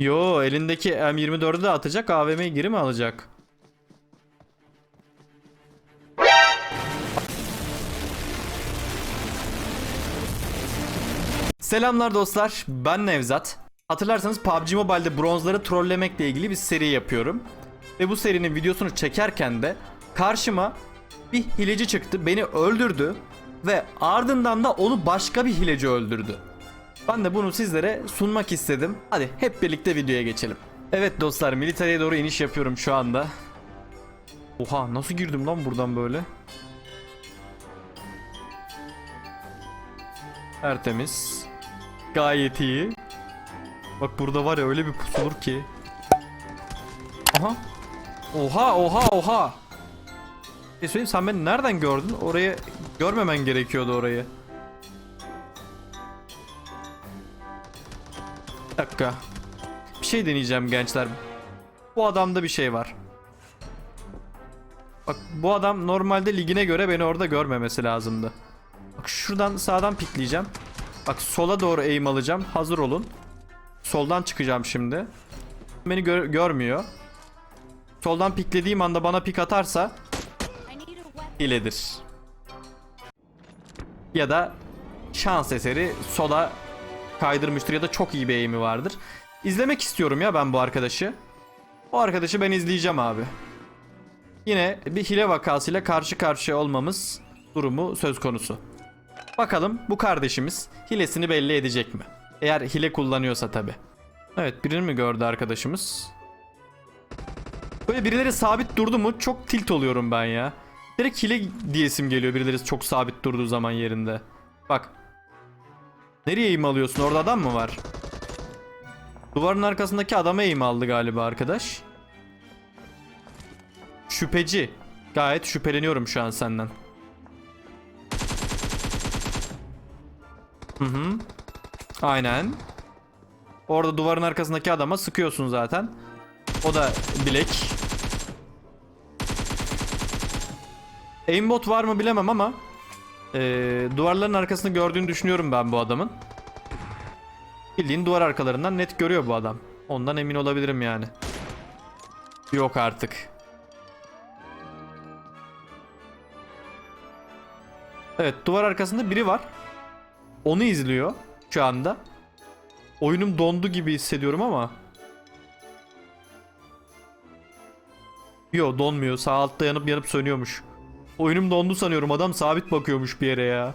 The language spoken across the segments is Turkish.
Yo elindeki M24'ü de atacak AVM'yi geri mi alacak? Selamlar dostlar ben Nevzat. Hatırlarsanız PUBG Mobile'de bronzları trollemekle ilgili bir seri yapıyorum. Ve bu serinin videosunu çekerken de karşıma bir hileci çıktı beni öldürdü ve ardından da onu başka bir hileci öldürdü. Ben de bunu sizlere sunmak istedim. Hadi hep birlikte videoya geçelim. Evet dostlar militariye doğru iniş yapıyorum şu anda. Oha nasıl girdim lan buradan böyle? Tertemiz. Gayet iyi. Bak burada var ya öyle bir pusulur ki. Aha. Oha oha oha. E söyleyeyim sen beni nereden gördün? Orayı görmemen gerekiyordu orayı. Bir dakika. Bir şey deneyeceğim gençler. Bu adamda bir şey var. Bak bu adam normalde ligine göre beni orada görmemesi lazımdı. Bak şuradan sağdan pikleyeceğim. Bak sola doğru eğim alacağım. Hazır olun. Soldan çıkacağım şimdi. Beni gör- görmüyor. Soldan piklediğim anda bana pik atarsa I need a weapon. hiledir. Ya da şans eseri sola kaydırmıştır ya da çok iyi bir eğimi vardır. İzlemek istiyorum ya ben bu arkadaşı. O arkadaşı ben izleyeceğim abi. Yine bir hile vakasıyla karşı karşıya olmamız durumu söz konusu. Bakalım bu kardeşimiz hilesini belli edecek mi? Eğer hile kullanıyorsa tabi. Evet birini mi gördü arkadaşımız? Böyle birileri sabit durdu mu çok tilt oluyorum ben ya. Direkt hile diyesim geliyor birileri çok sabit durduğu zaman yerinde. Bak. Nereye eğim alıyorsun? Orada adam mı var? Duvarın arkasındaki adama eğim aldı galiba arkadaş. Şüpheci. Gayet şüpheleniyorum şu an senden. Hı hı. Aynen. Orada duvarın arkasındaki adama sıkıyorsun zaten. O da bilek. Aimbot var mı bilemem ama eee, duvarların arkasını gördüğünü düşünüyorum ben bu adamın. Bildiğin duvar arkalarından net görüyor bu adam. Ondan emin olabilirim yani. Yok artık. Evet duvar arkasında biri var. Onu izliyor şu anda. Oyunum dondu gibi hissediyorum ama. Yo donmuyor. Sağ altta yanıp yanıp sönüyormuş. Oyunum dondu sanıyorum. Adam sabit bakıyormuş bir yere ya.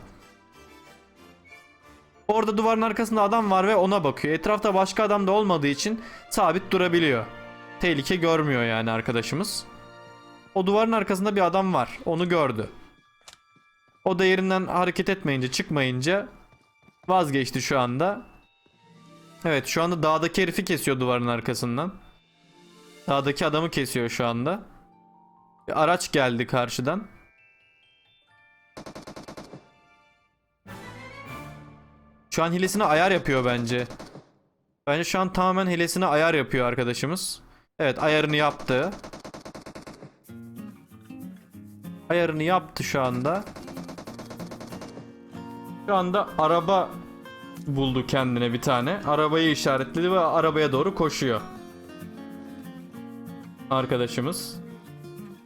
Orada duvarın arkasında adam var ve ona bakıyor. Etrafta başka adam da olmadığı için sabit durabiliyor. Tehlike görmüyor yani arkadaşımız. O duvarın arkasında bir adam var. Onu gördü. O da yerinden hareket etmeyince, çıkmayınca vazgeçti şu anda. Evet, şu anda dağdaki herifi kesiyor duvarın arkasından. Dağdaki adamı kesiyor şu anda. Bir araç geldi karşıdan. Şu an hilesine ayar yapıyor bence. Bence şu an tamamen hilesine ayar yapıyor arkadaşımız. Evet ayarını yaptı. Ayarını yaptı şu anda. Şu anda araba buldu kendine bir tane. Arabayı işaretledi ve arabaya doğru koşuyor. Arkadaşımız.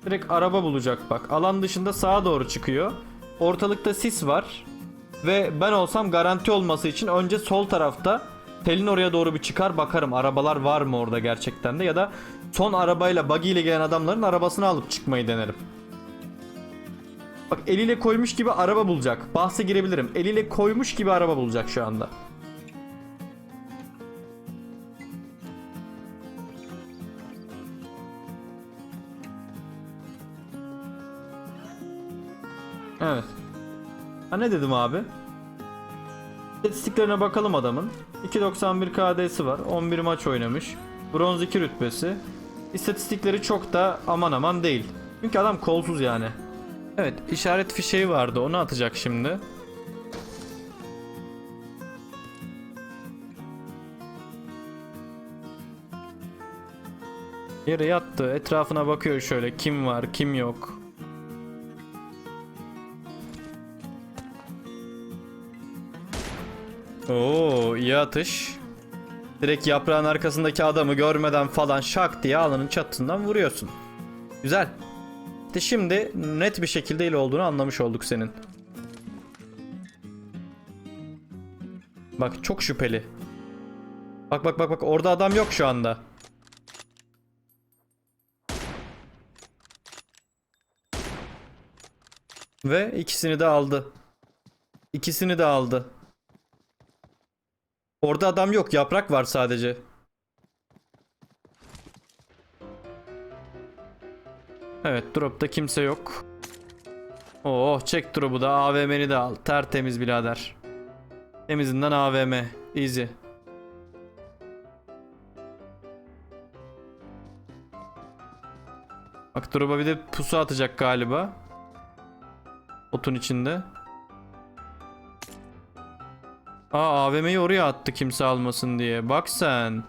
Direkt araba bulacak bak. Alan dışında sağa doğru çıkıyor. Ortalıkta sis var. Ve ben olsam garanti olması için önce sol tarafta telin oraya doğru bir çıkar bakarım arabalar var mı orada gerçekten de ya da son arabayla buggy ile gelen adamların arabasını alıp çıkmayı denerim. Bak eliyle koymuş gibi araba bulacak. Bahse girebilirim. Eliyle koymuş gibi araba bulacak şu anda. Ha ne dedim abi? İstatistiklerine bakalım adamın. 2.91 KD'si var. 11 maç oynamış. Bronz 2 rütbesi. İstatistikleri çok da aman aman değil. Çünkü adam kolsuz yani. Evet işaret fişeği vardı onu atacak şimdi. Yere yattı etrafına bakıyor şöyle kim var kim yok. Oo iyi atış. Direkt yaprağın arkasındaki adamı görmeden falan şak diye alanın çatısından vuruyorsun. Güzel. İşte şimdi net bir şekilde ile olduğunu anlamış olduk senin. Bak çok şüpheli. Bak bak bak bak orada adam yok şu anda. Ve ikisini de aldı. İkisini de aldı. Orada adam yok. Yaprak var sadece. Evet dropta kimse yok. Oh çek drop'u da AVM'ni de al. Tertemiz birader. Temizinden AVM. Easy. Bak drop'a bir de pusu atacak galiba. Otun içinde. Aa AVM'yi oraya attı kimse almasın diye. Bak sen.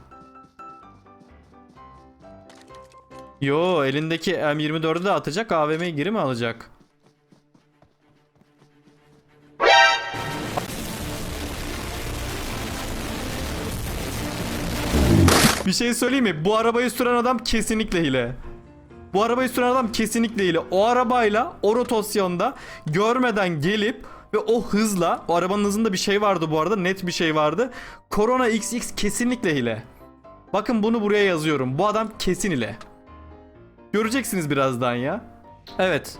Yo elindeki M24'ü de atacak AVM'yi geri mi alacak? Bir şey söyleyeyim mi? Bu arabayı süren adam kesinlikle hile. Bu arabayı süren adam kesinlikle hile. O arabayla o rotasyonda görmeden gelip ve o hızla o arabanın hızında bir şey vardı bu arada net bir şey vardı. Corona XX kesinlikle hile. Bakın bunu buraya yazıyorum. Bu adam kesin hile. Göreceksiniz birazdan ya. Evet.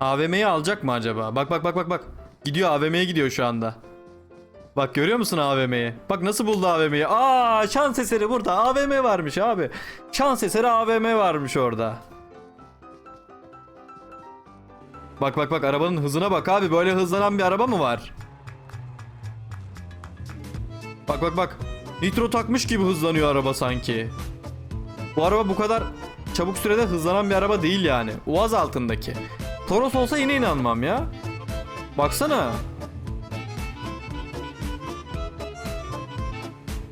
AVM'yi alacak mı acaba? Bak bak bak bak bak. Gidiyor AVM'ye gidiyor şu anda. Bak görüyor musun AVM'yi? Bak nasıl buldu AVM'yi? Aa şans eseri burada. AVM varmış abi. Şans eseri AVM varmış orada. Bak bak bak arabanın hızına bak abi. Böyle hızlanan bir araba mı var? Bak bak bak. Nitro takmış gibi hızlanıyor araba sanki. Bu araba bu kadar çabuk sürede hızlanan bir araba değil yani. Uaz altındaki. Toros olsa yine inanmam ya. Baksana.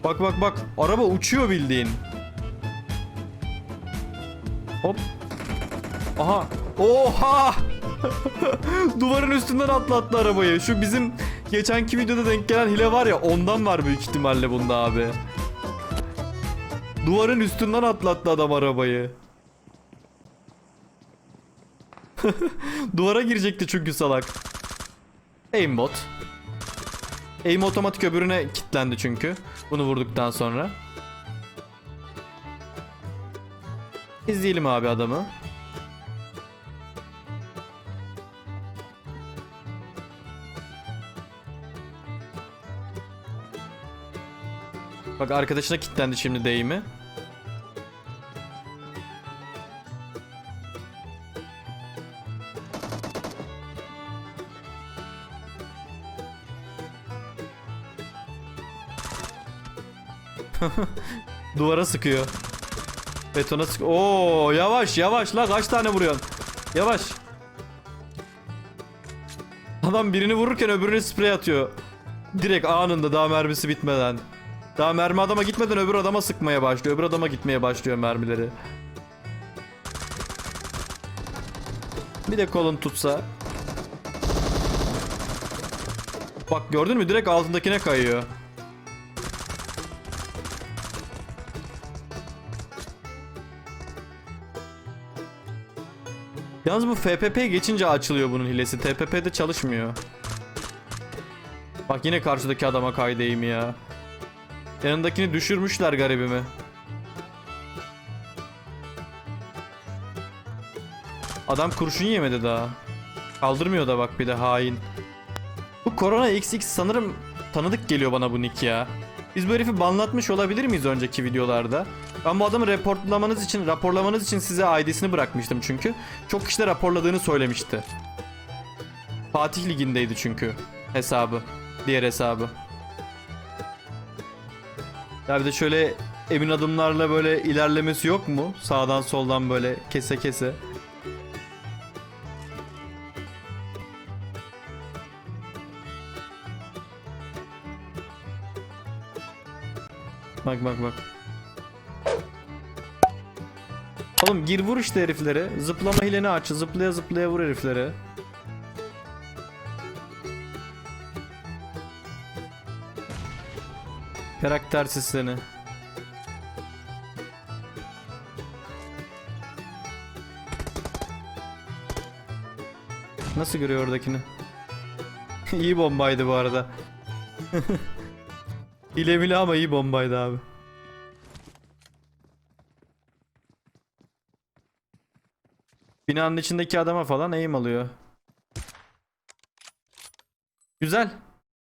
Bak bak bak. Araba uçuyor bildiğin. Hop. Aha. Oha. Duvarın üstünden atlattı arabayı. Şu bizim geçenki videoda denk gelen hile var ya ondan var büyük ihtimalle bunda abi. Duvarın üstünden atlattı adam arabayı. Duvara girecekti çünkü salak. Aimbot. Aim otomatik öbürüne kilitlendi çünkü. Bunu vurduktan sonra. İzleyelim abi adamı. Bak arkadaşına kilitlendi şimdi deyimi. Duvara sıkıyor. Betona sık. Oo yavaş yavaş la kaç tane vuruyorsun? Yavaş. Adam birini vururken öbürüne sprey atıyor. Direkt anında daha mermisi bitmeden. Daha mermi adama gitmeden öbür adama sıkmaya başlıyor. Öbür adama gitmeye başlıyor mermileri. Bir de kolun tutsa. Bak gördün mü direkt altındakine kayıyor. Yalnız bu FPP geçince açılıyor bunun hilesi. TPP'de çalışmıyor. Bak yine karşıdaki adama kaydeyim ya. Yanındakini düşürmüşler garibimi. Adam kurşun yemedi daha. Kaldırmıyor da bak bir de hain. Bu Corona XX sanırım tanıdık geliyor bana bu nick ya. Biz bu herifi banlatmış olabilir miyiz önceki videolarda? Ben bu adamı raporlamanız için, raporlamanız için size ID'sini bırakmıştım çünkü. Çok kişi raporladığını söylemişti. Fatih Ligi'ndeydi çünkü hesabı. Diğer hesabı. Ya bir de şöyle emin adımlarla böyle ilerlemesi yok mu? Sağdan soldan böyle kese kese. Bak bak bak. Oğlum gir vur işte herifleri. Zıplama hileni aç. Zıplaya zıplaya vur herifleri. Karaktersiz seni. Nasıl görüyor oradakini? iyi bombaydı bu arada. Hile ama iyi bombaydı abi. Binanın içindeki adama falan aim alıyor. Güzel.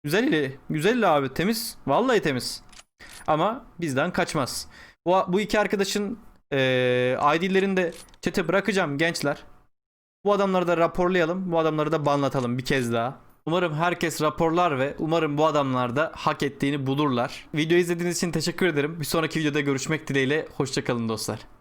Güzel ile. Güzel ile abi. Temiz. Vallahi temiz. Ama bizden kaçmaz. Bu, bu iki arkadaşın eee ID'lerini de chat'e bırakacağım gençler. Bu adamları da raporlayalım. Bu adamları da banlatalım bir kez daha. Umarım herkes raporlar ve umarım bu adamlar da hak ettiğini bulurlar. Video izlediğiniz için teşekkür ederim. Bir sonraki videoda görüşmek dileğiyle. Hoşçakalın dostlar.